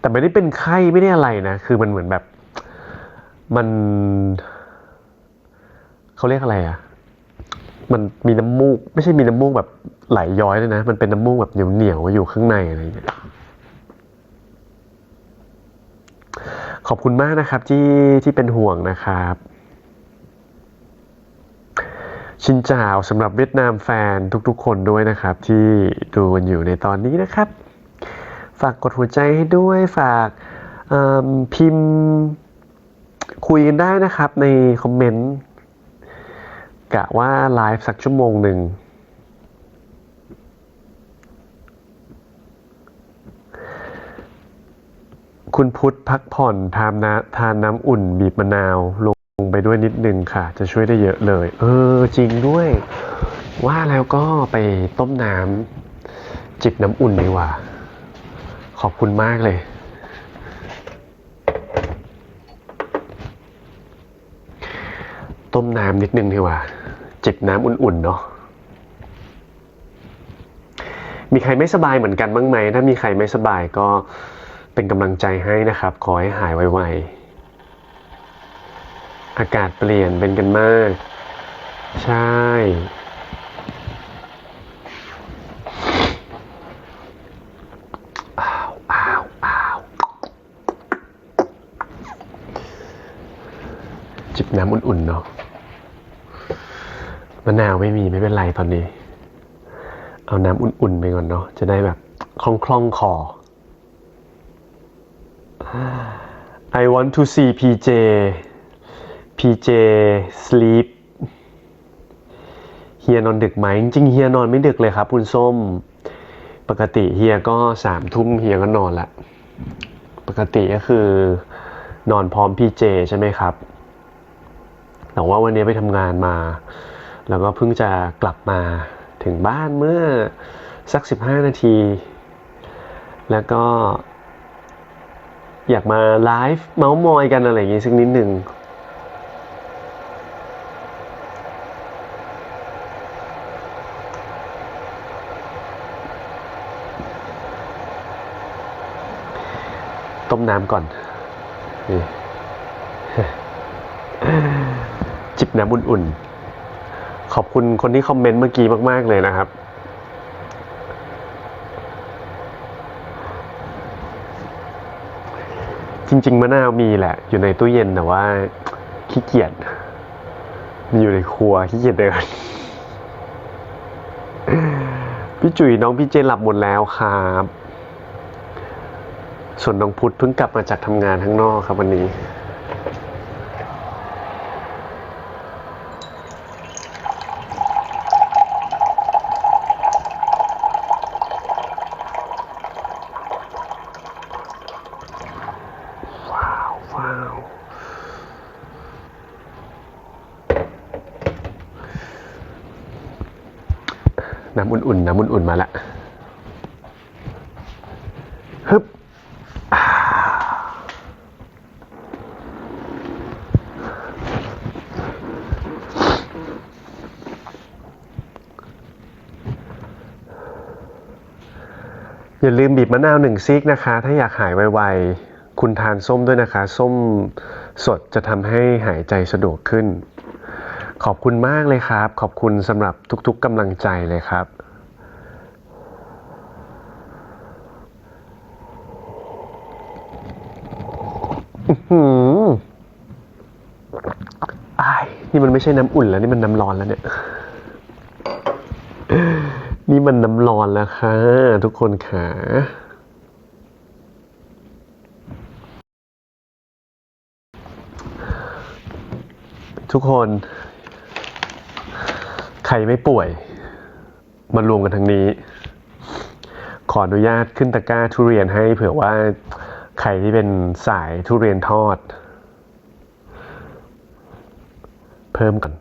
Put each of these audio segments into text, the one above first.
แต่ไม่ได้เป็นไข้ไม่ได้อะไรนะ คือมันเหมือนแบบ มันเขาเรียกอะไรอะมันมีน้ำมูก ไม่ใช่มีน้ำมูกแบบไหลย้อยเลยนะ มันเป็นน้ำมูกแบบเหนียวๆอยู่ข้างในอะไรอย่างเงี้ยขอบคุณมากนะครับที่ที่เป็นห่วงนะครับ ชินจาวสำหรับเวียดนามแฟนทุกๆคนด้วยนะครับ ที่ดูกันอยู่ในตอนนี้นะครับ ฝากกดหัวใจให้ด้วยฝากพิมพ์คุยกันได้นะครับในคอมเมนต์กะว่าไลฟ์สักชั่วโมงหนึ่งคุณพุทธพักผ่อนทานน้ำทานน้ำอุ่นบีบมะนาวลงไปด้วยนิดนึงค่ะ จะช่วยได้เยอะเลย เออ จริงด้วย ว่าแล้วก็ไปต้มน้ำจิบน้ำอุ่นดีกว่า ขอบคุณมากเลย ต้มน้ำนิดนึงดีกว่า จิบน้ำอุ่นๆเนาะมีใครไม่สบายเหมือนกันบ้างไหม ถ้ามีใครไม่สบายก็เป็นกำลังใจให้นะครับ ขอให้หายไวๆ อากาศเปลี่ยนเป็นกันมาก ใช่ อ้าว อ้าว อ้าว จิบ น้ำอุ่นๆเนาะมะนาวไม่มีไม่เป็นไรตอนนี้ เอาน้ำอุ่นๆไปก่อนเนาะจะได้แบบคล่องคล่องคอ I want to see PJ PJ sleep เฮียนอนดึกไหมจริงเฮียนอนไม่ดึกเลยครับคุณส้ม ปกติเฮียก็สามทุ่มเฮียก็นอนละ ปกติก็คือนอนพร้อมพี่เจใช่ไหมครับ แต่ว่าวันนี้ไปทำงานมา แล้วก็เพิ่งจะกลับมาถึงบ้านเมื่อสัก 15 นาที แล้วก็ อยากมาไลฟ์เมาส์มอยกันอะไรอย่างงี้สักนิดหนึ่งต้มน้ำก่อนนี่ จิบน้ำอุ่นๆ ขอบคุณคนที่คอมเมนต์เมื่อกี้มาก ๆ เลยนะครับ จริง ๆ มะนาวมีแหละ อยู่ในตู้เย็นแต่ว่าขี้เกียจมีอยู่ในครัวขี้เกียจเดินพี่จุ๋ยน้องพี่เจนหลับหมดแล้วครับ ส่วนน้องพุทธเพิ่งกลับมาจากทำงานข้างนอกครับวันนี้ ว้าวว้าวน้ำ อุ่นๆน้ำอุ่นๆมาละฮึบอ่าอย่าลืมบีบมะนาวหนึ่งซีกนะคะ ถ้าอยากหายไวๆ คุณทานส้มด้วยนะคะ ส้มสดจะทำให้หายใจสะดวกขึ้น ขอบคุณมากเลยครับ ขอบคุณสำหรับทุกๆกำลังใจเลยครับ อื้อหืออายนี่มันไม่ใช่น้ำอุ่นแล้ว นี่มันน้ำร้อนแล้วเนี่ย นี่มันน้ำร้อนแล้วค่ะ ทุกคนค่ะทุกคน ใครไม่ป่วย มารวมกันทางนี้ ขออนุญาตขึ้นตะกร้าทุเรียนให้เผื่อว่า ใครที่เป็นสายทุเรียนทอด เพิ่มกัน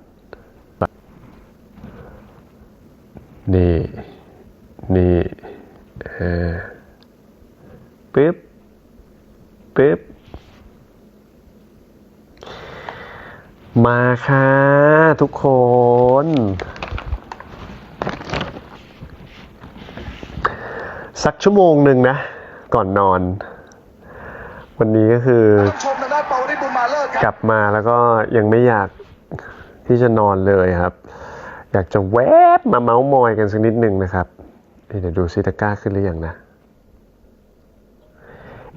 นี่ นี่เออปึ๊บปึ๊บมาค่ะทุกคน สักชั่วโมงหนึ่งนะ ก่อนนอน วันนี้ก็คือ ชมทางด้านปาวริศบุญมาเลิศคกรับลับมาแล้วก็ยังไม่อยากที่จะนอนเลยครับ อยากจะแวบมาเมาส์มอยกันสักนิดหนึ่งนะครับเอ้ยเดี๋ยวดูซิตะกร้าขึ้นหรือยังนะ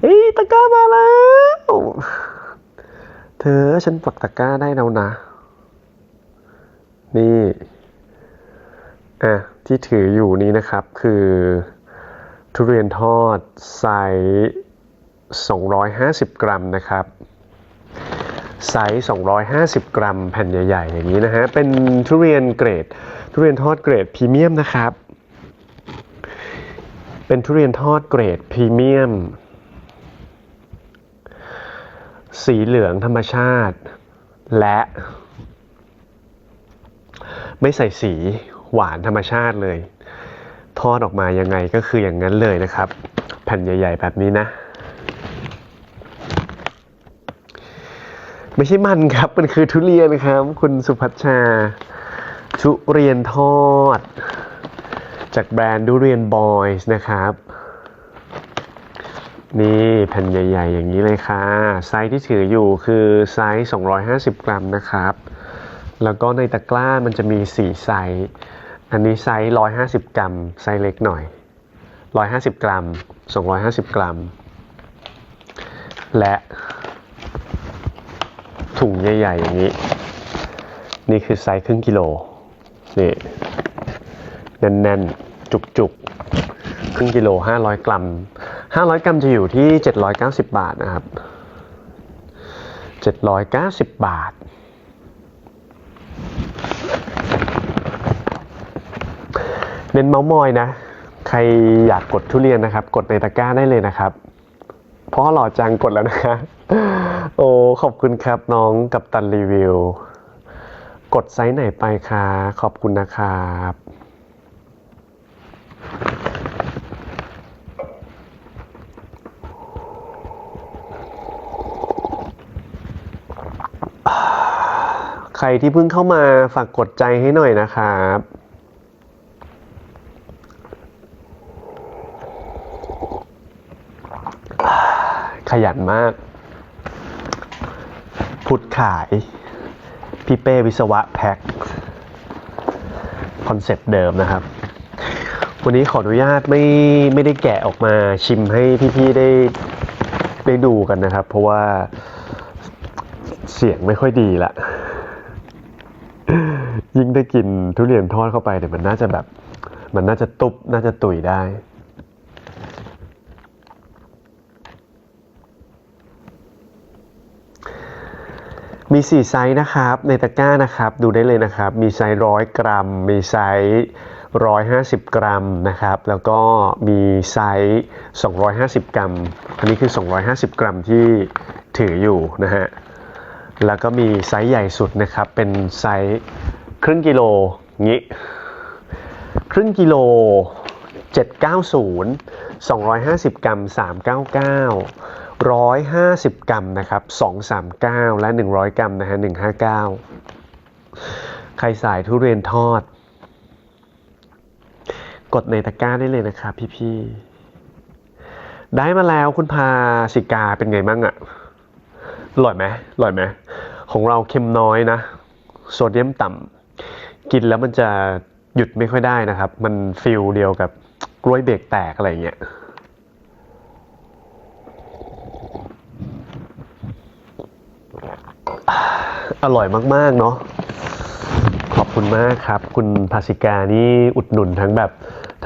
เอ้ยตะกร้ามาแล้ว เธอฉันปักตะกร้าได้แล้วนะ นี่อะที่ถืออยู่นี้นะครับคือ ทุเรียนทอดไซส์ 250 กรัมนะครับไซส์250 กรัม แผ่นใหญ่ ๆ อย่างนี้นะฮะ เป็นทุเรียนเกรด ทุเรียนทอดเกรดพรีเมียมนะครับ เป็นทุเรียนทอดเกรดพรีเมียม สีเหลืองธรรมชาติ และ ไม่ใส่สีหวานธรรมชาติเลย ทอดออกมายังไงก็คืออย่างนั้นเลยนะครับ แผ่นใหญ่ ๆ แบบนี้นะ ไม่ใช่มันครับ มันคือทุเรียนครับ คุณสุพัชชา ทุเรียนทอด จากแบรนด์ทุเรียนบอยส์นะครับ นี่แผ่นใหญ่ ๆ อย่างนี้เลยค่ะ ไซส์ที่ถืออยู่คือไซส์ 250 กรัมนะครับ แล้วก็ในตะกร้ามันจะมี 4 ไซส์ อันนี้ไซส์ 150 กรัม ไซส์เล็กหน่อย 150 กรัม 250 กรัม และ ถุงใหญ่ๆอย่างนี้ นี่คือไซส์ครึ่งกิโล นี่แน่นๆ จุกๆ ครึ่งกิโล 500 กรัม 500 กรัมจะอยู่ที่ 790 บาทนะครับ 790 บาท เน้นเมาส์มอยนะ ใครอยากกดทุเรียนนะครับ กดในตะกร้าได้เลยนะครับ พราะหล่อจังกดแล้วนะคะ โอ้ ขอบคุณครับน้องกับตันรีวิว กดไซส์ไหนไปคะขอบคุณนะครับใครที่เพิ่งเข้ามาฝากกดใจให้หน่อยนะครับ ขยันมาก พุทธขาย พี่เป้วิศวะแพ็คคอนเซปต์เดิมนะครับ วันนี้ขออนุญาตไม่ไม่ได้แกะออกมาชิมให้พี่ๆได้ได้ดูกันนะครับ เพราะว่าเสียงไม่ค่อยดีละ ยิ่งได้กินทุเรียนทอดเข้าไปเนี่ยมันน่าจะแบบ มันน่าจะตุบน่าจะตุยได้ มี 4 ไซส์นะครับ ในตะกร้านะครับ ดูได้เลยนะครับ มีไซส์ร้อยกรัม มีไซส์ร้อยหาสิบกรัมนะครับ แล้วก็มีไซส์250กรัม อันนี้คือ250กรัมที่ถืออยู่นะฮะ แล้วก็มีไซส์ใหญ่สุดนะครับ เป็นไซส์ครึ่งกิโลงี้ ครึ่งกิโล790 250 กรัม 399 150 กรัมนะครับ 239 และ 100 กรัมนะฮะ 159 ใครสายทุเรียนทอด กดในตะกร้าได้เลยนะครับพี่ๆ ได้มาแล้วคุณพาสิกาเป็นไงบ้างอะอร่อยไหมอร่อยไหม ของเราเค็มน้อยนะ โซเดียมต่ำ กินแล้วมันจะหยุดไม่ค่อยได้นะครับ มันฟิลเดียวกับกล้วยเบรกแตกอะไรเงี้ย อร่อยมาก ๆ เนาะขอบคุณมากครับ คุณภาสิกานี่อุดหนุนทั้งแบบ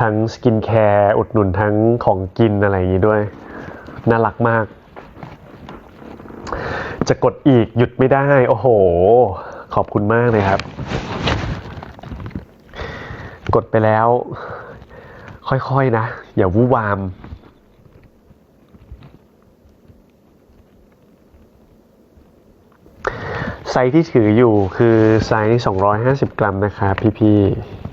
ทั้งสกินแคร์อุดหนุนทั้งของกินอะไรอย่างนี้ด้วย น่ารักมาก จะกดอีกหยุดไม่ได้ โอ้โห ขอบคุณมากเลยครับ กดไปแล้ว ค่อย ๆ นะ อย่าวู่วาม ไซส์ที่ถืออยู่คือไซส์ 250 กรัมนะครับพี่ๆ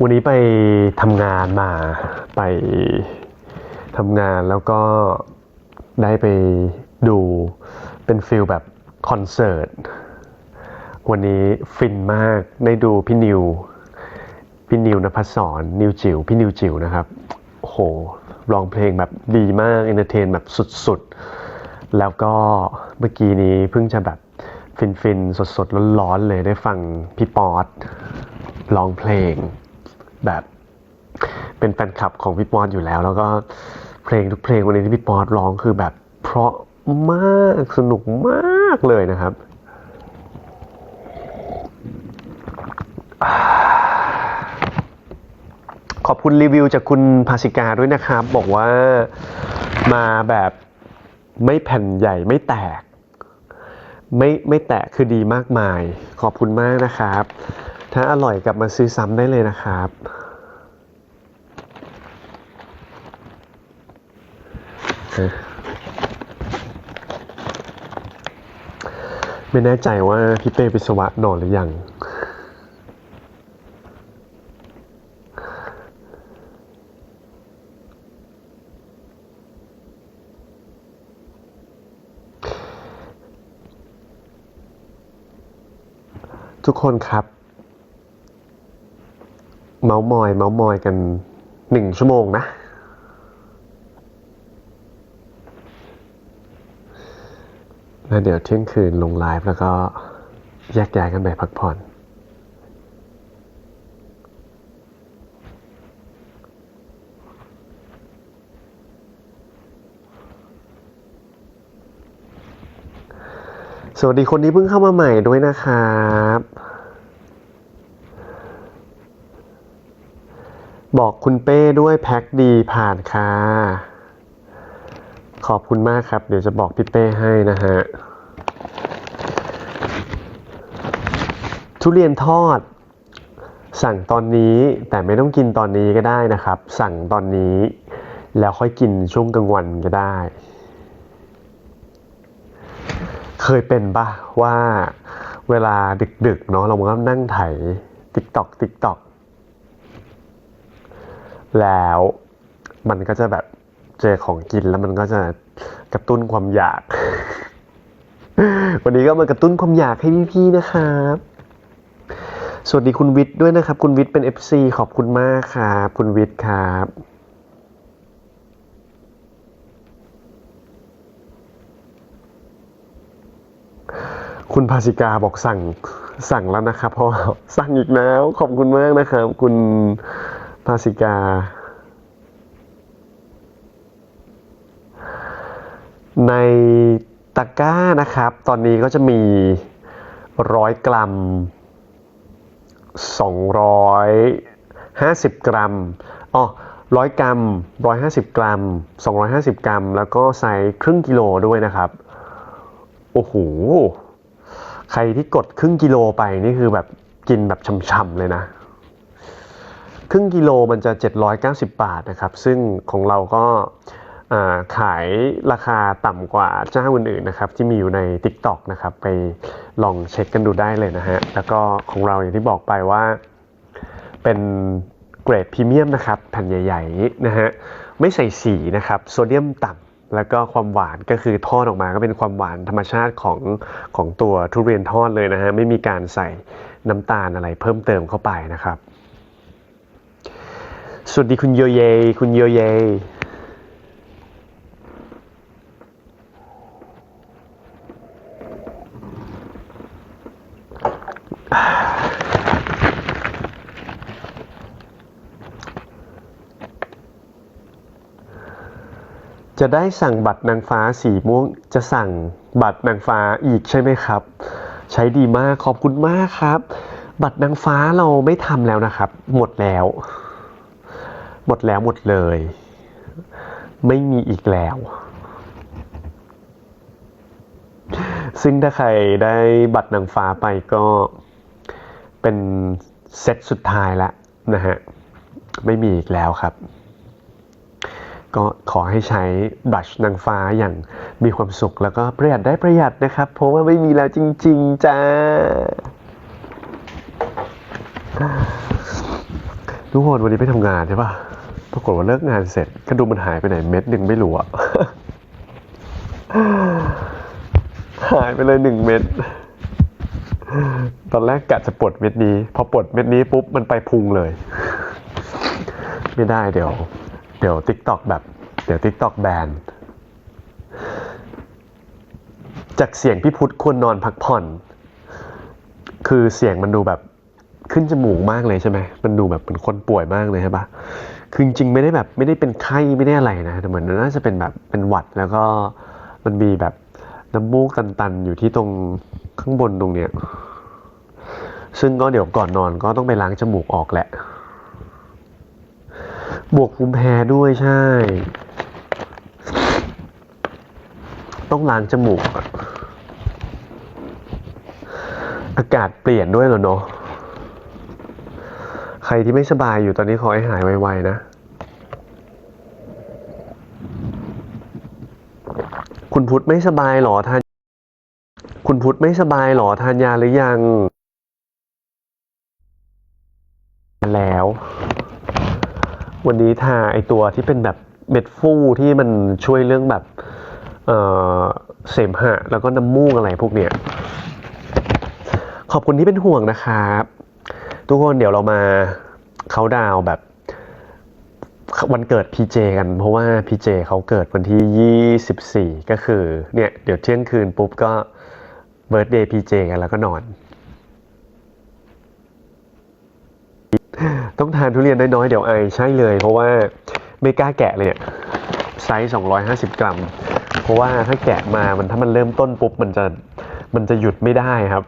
วันนี้ไปทำงานมาไปทำงานแล้วก็ได้ไปดู เป็นฟิลแบบคอนเสิร์ต วันนี้ฟินมากได้ดูพี่นิว พี่นิวนภัสสรนิวจิ๋วพี่นิวจิ๋วนะครับโอ้โหร้องเพลงแบบดีมากเอนเตอร์เทนแบบสุดๆ แล้วก็เมื่อกี้นี้เพิ่งจะแบบฟินๆ สดๆ ร้อนๆ เลยได้ฟังพี่ป๊อตร้องเพลง แบบเป็นแฟนคลับของพี่ป๊อตอยู่แล้ว แล้วก็เพลงทุกเพลงวันนี้ที่พี่ป๊อตร้องคือแบบเพราะ มากสนุกมากเลยนะครับ ขอบคุณรีวิวจากคุณภาสิกาด้วยนะครับ บอกว่ามาแบบไม่แผ่นใหญ่ไม่แตก ไม่ไม่แตกคือดีมากมาย ขอบคุณมากนะครับ ถ้าอร่อยกลับมาซื้อซ้ำได้เลยนะครับ ไม่แน่ใจว่าพี่เป้วิศวะนอนหรือยัง ทุกคนครับ เมาส์มอย เมาส์มอยกันหนึ่งชั่วโมงนะ แล้วเดี๋ยวเที่ยงคืนลงไลฟ์แล้วก็แยกย้ายกันไปพักผ่อน สวัสดีคนที่เพิ่งเข้ามาใหม่ด้วยนะครับ บอกคุณเป้ด้วยแพ็คดีผ่านค่ะ ขอบคุณมากครับ เดี๋ยวจะบอกพี่เป้ให้นะฮะ ทุเรียนทอด สั่งตอนนี้แต่ไม่ต้องกินตอนนี้ก็ได้นะครับ สั่งตอนนี้ แล้วค่อยกินช่วงกลางวันก็ได้ เคยเป็นปะว่าเวลาดึกๆเนาะเราก็นั่งไถติ๊กตอกติ๊กตอกแล้วมันก็จะแบบ เจอของกินแล้วมันก็จะกระตุ้นความอยาก วันนี้ก็มากระตุ้นความอยากให้พี่ๆนะครับ สวัสดีคุณวิทย์ด้วยนะครับ คุณวิทย์เป็น FC ขอบคุณมากครับคุณวิทย์ครับคุณภาสิกาบอกสั่งสั่งแล้วนะครับพ่อสั่งอีกแล้ว ขอบคุณมากนะครับ คุณภาสิกา ในตะกร้านะครับ ตอนนี้ก็จะมีร้อยกรัม 250 กรัมอ๋อร้อยกรัม 150 กรัม 250 กรัม แล้วก็ไซส์ครึ่งกิโลด้วยนะครับ โอ้โห ใครที่กดครึ่งกิโลไปนี่คือแบบกินแบบช่ำๆเลยนะ ครึ่งกิโลมันจะ 790 บาทนะครับ ซึ่งของเราก็ ขายราคาต่ำกว่าเจ้าอื่นๆนะครับที่มีอยู่ใน TikTok นะครับไปลองเช็คกันดูได้เลยนะฮะแล้วก็ของเราอย่างที่บอกไปว่า เป็นเกรดพรีเมียมนะครับแผ่นใหญ่ๆนะฮะไม่ใส่สีนะครับโซเดียมต่ำแล้วก็ความหวานก็คือทอดออกมาก็เป็นความหวานธรรมชาติของของตัวทุเรียนทอดเลยนะฮะไม่มีการใส่น้ำตาลอะไรเพิ่มเติมเข้าไปนะครับสวัสดีคุณโยเย คุณโยเย จะได้สั่งบัตรนางฟ้าสีม่วง จะสั่งบัตรนางฟ้าอีกใช่ไหมครับ ใช้ดีมากขอบคุณมากครับ บัตรนางฟ้าเราไม่ทำแล้วนะครับ หมดแล้ว หมดแล้วหมดเลย ไม่มีอีกแล้ว ซึ่งถ้าใครได้บัตรนางฟ้าไปก็เป็นเซตสุดท้ายแล้วนะฮะ ไม่มีอีกแล้วครับ ก็ขอให้ใช้บัตรนางฟ้าอย่างมีความสุขแล้วก็ประหยัดได้ประหยัดนะครับ เพราะว่าไม่มีแล้วจริง ๆจ้าทุกคนวันนี้ไปทำงานใช่ปะปรากฏว่าเลิกงานเสร็จกระดุมมันหายไปไหนเม็ดหนึ่งไม่รู้อะหายไปเลยหนึ่งเม็ดตอนแรกกะจะปลดเม็ดนี้ พอปลดเม็ดนี้ปุ๊บมันไปพุงเลย ไม่ได้เดี๋ยว เดี๋ยวติ๊กตอกแบบเดี๋ยวติ๊กตอกแบนจากเสียงพี่พุทธควรนอนพักผ่อน คือเสียงมันดูแบบขึ้นจมูกมากเลยใช่ไหมมันดูแบบเป็นคนป่วยมากเลยใช่ปะคือจริงๆไม่ได้แบบไม่ได้เป็นไข้ไม่ได้อะไรนะแต่เหมือนน่าจะเป็นแบบเป็นหวัดแล้วก็มันมีแบบน้ำมูกตันๆ อยู่ที่ตรงข้างบนตรงเนี้ยซึ่งก็เดี๋ยวก่อนนอนก็ต้องไปล้างจมูกออกแหละ บวกภูมิแพ้ด้วยใช่ ต้องล้างจมูก อากาศเปลี่ยนด้วยเหรอเนาะใครที่ไม่สบายอยู่ตอนนี้ขอให้หายไวๆนะ คุณพุทธไม่สบายหรอทาน คุณพุทธไม่สบายหรอทานยาหรือยัง แล้ว วันนี้ทาไอตัวที่เป็นแบบเม็ดฟูที่มันช่วยเรื่องแบบเออเสมหะ แล้วก็น้ำมูกอะไรพวกเนี้ย ขอบคุณที่เป็นห่วงนะครับ ทุกคนเดี๋ยวเรามาเขาดาวแบบวันเกิดพีเจกัน เพราะว่าพีเจเขาเกิดวันที่ 24 ก็คือเนี่ยเดี๋ยวเที่ยงคืนปุ๊บก็เบิร์ d เดย์พีเจกันแล้วก็นอน ต้องทานทุเรียนน้อยๆ เดี๋ยวไอใช่เลย เพราะว่าไม่กล้าแกะเลยเนี่ยไซส์250 กรัม เพราะว่าถ้าแกะมามันถ้ามันเริ่มต้นปุ๊บมันจะมันจะหยุดไม่ได้ครับ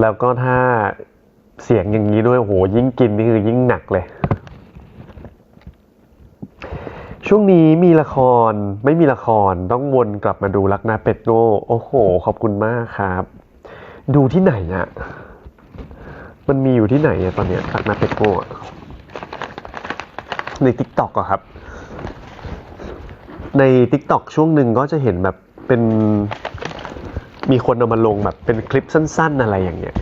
แล้วก็ถ้าเสียงอย่างนี้ด้วยโหยิ่งกินนี่คือยิ่งหนักเลย ช่วงนี้มีละครไม่มีละครต้องวนกลับมาดูรักนาเป็ดโง่โอ้โห ขอบคุณมากครับ ดูที่ไหนอะ มันมีอยู่ที่ไหนอะตอนเนี้ยรักนาเป็ดโง่อะในทิกตอกอะครับ ใน t ิ k t o k ช่วงหนึ่งก็จะเห็นแบบเป็นมีคนเอามาลงแบบเป็นคลิปสั้น ๆ อะไรอย่างเงี้ย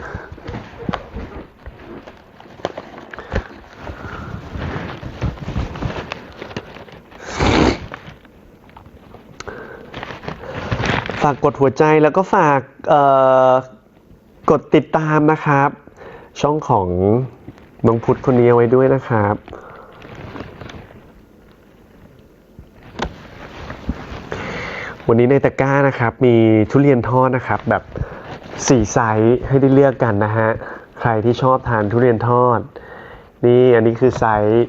ฝากกดหัวใจแล้วก็ฝากเอ่อกดติดตามนะครับ ช่องของน้องพุทธคนนี้เอาไว้ด้วยนะครับ วันนี้ในตะกร้านะครับ มีทุเรียนทอดนะครับ แบบสี่ไซส์ให้ได้เลือกกันนะฮะ ใครที่ชอบทานทุเรียนทอด นี่อันนี้คือไซส์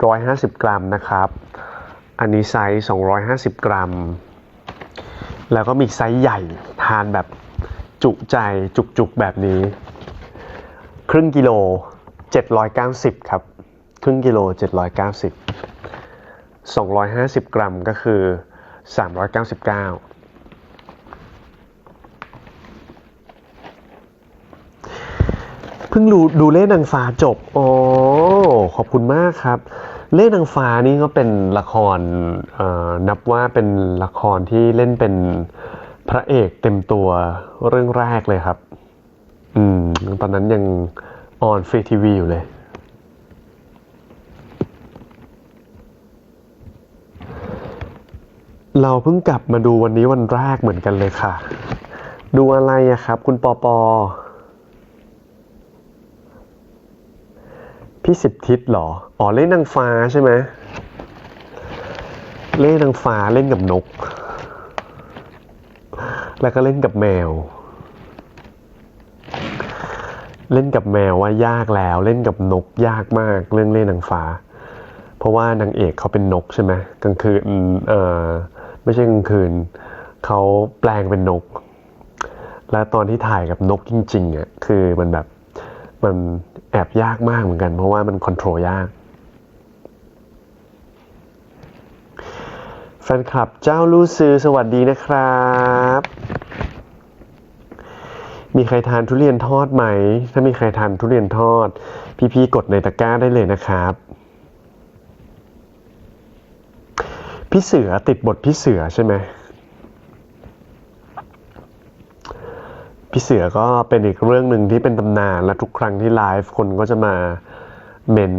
150กรัมนะครับ อันนี้ไซส์250กรัม แล้วก็มีไซส์ใหญ่ทานแบบจุใจจุกๆแบบนี้ ครึ่งกิโล 790 ครับ ครึ่งกิโล 790 250 กรัมก็คือ 399เพิ่งดูดูเล่นนางฟ้าจบ โอ้ขอบคุณมากครับ เล่นนางฟ้านี่ก็เป็นละครนับว่าเป็นละครที่เล่นเป็นพระเอกเต็มตัวเรื่องแรกเลยครับ อืม ตอนนั้นยังออนฟรีทีวีอยู่เลย เราเพิ่งกลับมาดูวันนี้วันแรกเหมือนกันเลยค่ะ ดูอะไรอะครับ คุณปอปอพี่สิบทิศหรอ อ๋อ เล่นนางฟ้าใช่ไหม เล่นนางฟ้าเล่นกับนก แล้วก็เล่นกับแมว เล่นกับแมวว่ายากแล้ว เล่นกับนกยากมากเรื่องเล่นนางฟ้า เพราะว่านางเอกเขาเป็นนกใช่ไหมกลางคืนเออไม่ใช่กลางคืนเขาแปลงเป็นนก แล้วตอนที่ถ่ายกับนกจริงๆอะคือมันแบบมันแอบยากมากเหมือนกัน เพราะว่ามันคอนโทรลยากแฟนคลับเจ้าลู่ซือสวัสดีนะครับ มีใครทานทุเรียนทอดไหม ถ้ามีใครทานทุเรียนทอด พี่ๆกดในตะกร้าได้เลยนะครับ พี่เสือติดบทพี่เสือใช่ไหมพี่เสือก็เป็นอีกเรื่องหนึ่งที่เป็นตำนานและทุกครั้งที่ไลฟ์คนก็จะมาเมน